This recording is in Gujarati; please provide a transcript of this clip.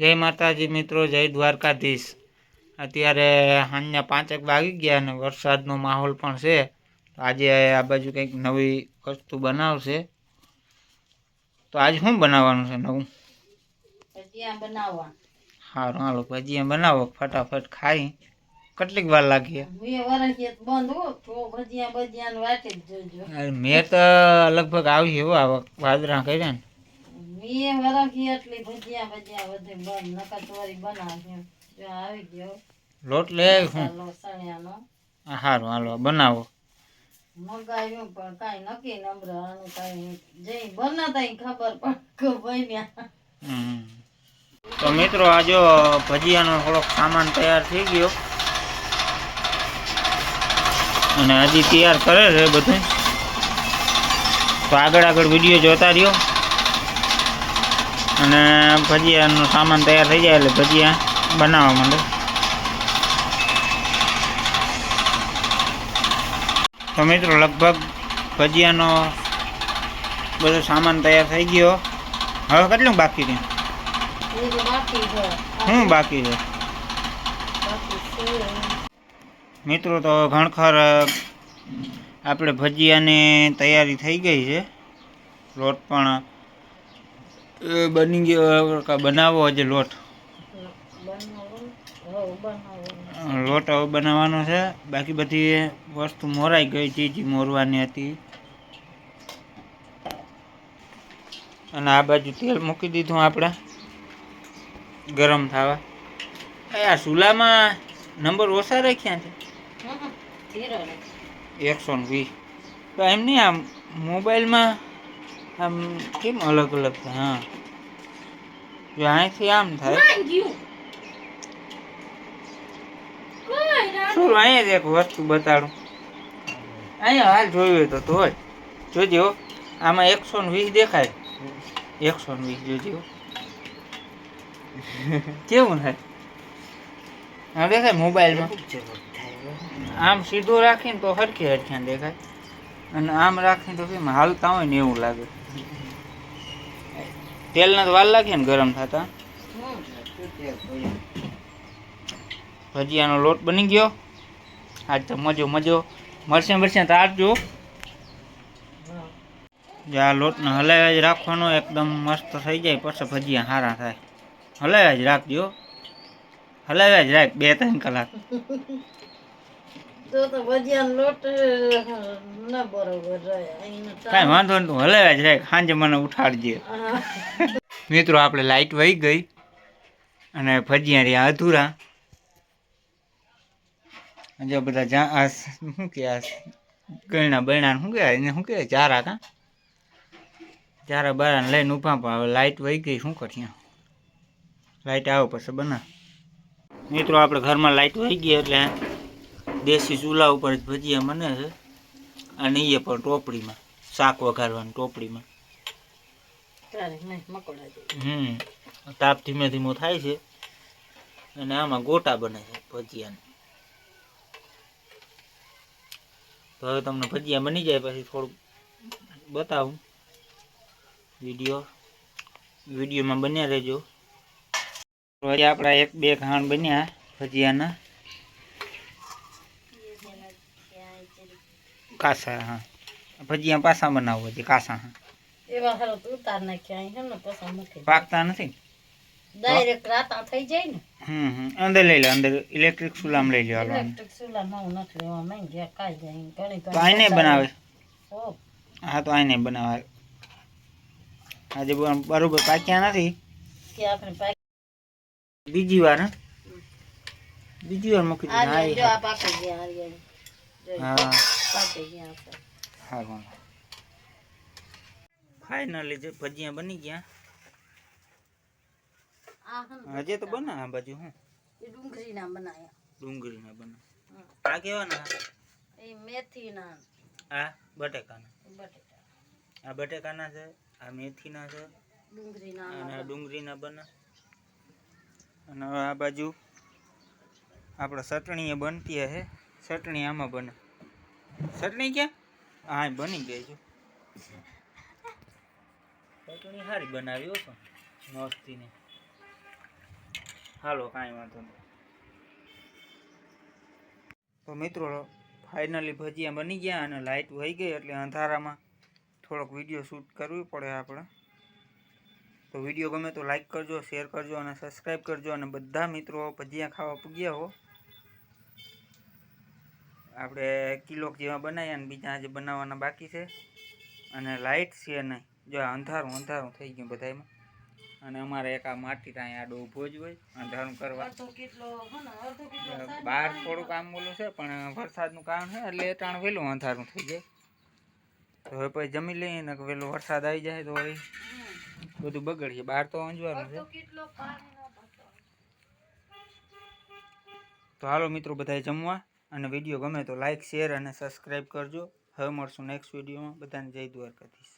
જય માતાજી મિત્રો જય દ્વારકાધીશ. અત્યારે સાંજના પાંચેક વાગી ગયા અને વરસાદનો માહોલ પણ છે. આજે આ બાજુ કંઈક નવી વસ્તુ બનાવશે. તો આજે શું બનાવવાનું છે નવું? સારું હાલો ભજીયા બનાવો ફટાફટ ખાઈ. કેટલીક વાર લાગી? મેં તો લગભગ આવી હો આ વખત વાદરા કર્યા ને. બે વર્ષથી એટલી ભજીયા ભજીયા બધે બંધ નકર તોરી બનાવ્યો જો આવી ગયો. લોટ લે હું? ચાલો હારું હાલો બનાવો. મગાવ્યું પણ કાંઈ નક્કી નંબર આનું કાંઈ જઈ બનાતા ખબર પણ બન્યા. તો મિત્રો આ જો ભજીયાનો થોડોક સામાન તૈયાર થઈ ગયો. અને હજી તૈયાર કરે છે બધું. તો આગળ આગળ વીડિયો જોતા રહ્યો. અને ભજીયાનો સામાન તૈયાર થઈ જાય એટલે ભજીયા બનાવવા માંડે. તો મિત્રો, લગભગ ભજીયાનો બધો સામાન તૈયાર થઈ ગયો. હવે કેટલું બાકી છે? શું બાકી છે? મિત્રો, તો ઘણખર, આપણે ભજીયાની તૈયારી થઈ ગઈ છે. લોટ પણ બની ગયો બનાવો બનાવવો હજી લોટ? લોટ હવે બનાવવાનો છે. બાકી બધી વસ્તુ મોરાઈ ગઈ ચીજી મોરવાની હતી. અને આ બાજુ તેલ મૂકી દીધું આપણે. ગરમ થવા. આ ચૂલામાં નંબર ઓછા રાખ્યા છે. એકસો વીસ. તો એમ નહીં આમ મોબાઈલમાં આમ કેમ અલગ અલગ થાય હા. જો અહીંથી આમ થાય. શું અહીંયા જ એક વસ્તુ બતાડું. અહીંયા હાલ જોયું હોય તો ધોય જોજો આમાં એકસો ને વીસ દેખાય. એકસો ને વીસ જોજો હો. કેવું થાય? હા દેખાય મોબાઈલમાં. આમ સીધું રાખીને તો હરખી હરખ્યા દેખાય. અને આમ રાખીને તો કેમ હાલતા હોય ને એવું લાગે. તેલના તો વાર લાગે ને ગરમ થતા. ભજીયાનો લોટ બની ગયો. આજ તો મજો મજો. મરસે મરસે તારજો. જે આ લોટને હલાવ્યા જ રાખવાનો, એકદમ મસ્ત થઈ જાય, પછી ભજીયા સારા થાય. હલાવ્યા જ રાખજો. હલાવ્યા જ રાખ બે ત્રણ કલાક. તો તો ભજીયાનો લોટ ના બરોબર કાંઈ વાંધો નહીં તું હલાવ્યા જ રાખ ખાંજે મને ઉઠાડજે. મિત્રો આપણે લાઈટ વહી ગઈ અને ભજીયા રહ્યા અધૂરા. જો બધા જા આ શું કે આ ગયણા બયણા શું કહેવાય એને શું કહેવાય ચારા કા? ચારા બારાને લઈને ઊભા પણ હવે લાઈટ વહી ગઈ શું કરીએ? લાઈટ આવે પછી બના મિત્રો આપણે ઘરમાં લાઈટ વહી ગઈ એટલે દેશી ચૂલા ઉપર જ ભજીયા બને છે. અને એ પણ ટોપડીમાં શાક વઘારવાની ટોપડીમાં. હમ તાપ ધીમે ધીમો થાય છે. અને આમાં ગોટા બને છે ભજીયાના. તો હવે તમને ભજીયા બની જાય પછી થોડુંક બતાવું. વીડિયો વિડીયોમાં બન્યા રહેજો. આપણા એક બે ખાણ બન્યા ભજીયાના. કાસા હા. ભજીયા પાસા બનાવવા છે કાસા હા. એવા હારો ઉતાર નાખ્યા હે ને પછી મૂકી પાકતા નથી? ડાયરેક્ટ રાતા થઈ જાય ને. હમ હમ. અંદર લઈ લો અંદર ઇલેક્ટ્રિક સુલામ લઈ લો હાલો. ઇલેક્ટ્રિક ચૂલા નવું નથી લેવા માંગ્યા કાંઈ જાય ઘણી તો આઈને બનાવે? ઓ હા તો આઈને બનાવે. આજે બરોબર પાક્યા નથી. કે આપણે બીજી વાર બીજી વાર મૂકી દીધું હા. પાકી ગયા હા ફાઇનલી જે ભજીયા બની ગયા. હજે તો બના આ બાજુ હું ડુંગળી ના બનાયા ડુંગળી ના બના આ કેવાના? એ મેથીના. આ બટેકાના. બટેકા. આ બટેકાના છે આ મેથીના છે ડુંગળીના અને આ ડુંગળીના બને. અને આ બાજુ આપણે ચટણી એ બનતી હે ચટણી આમાં બને. ચટણી ક્યાં? હા, બની ગઈ છે ચટણી સારી બનાવી હો પણ, મસ્તીની. હાલો, કાંઈ વાંધો નહીં. તો મિત્રો ફાઇનલી ભજીયા બની ગયા અને લાઇટ વહી ગઈ એટલે અંધારામાં થોડોક વીડિયો શૂટ કરવી પડે આપણે. તો વીડિયો ગમે તો લાઇક કરજો શેર કરજો અને સબસ્ક્રાઈબ કરજો અને બધા મિત્રો ભજીયા ખાવા પૂગ્યા હો. આપણે કિલો જેવા બનાવ્યા અને બીજા આજે બનાવવાના બાકી છે. અને લાઇટ છે નહીં જો અંધારું અંધારું થઈ ગયું બધામાં અને અમારે એક આ માટી ત્યાં આડો ઊભો જ હોય અંધારું કરવા. બહાર થોડું કામ બોલું છે પણ વરસાદનું કામ છે એટલે એટાણ વહેલું અંધારું થઈ જાય. તો હવે પછી જમી લઈએ ને વહેલો વરસાદ આવી જાય તો હમ. બધું બગડીએ. બહાર તો અંજવાનું છે. તો હાલો મિત્રો બધાએ જમવા. અને વીડિયો ગમે તો લાઇક શેર અને સબસ્ક્રાઈબ કરજો. હવે મળશું નેક્સ્ટ વિડીયોમાં. બધાને જય દ્વારકાધીશ.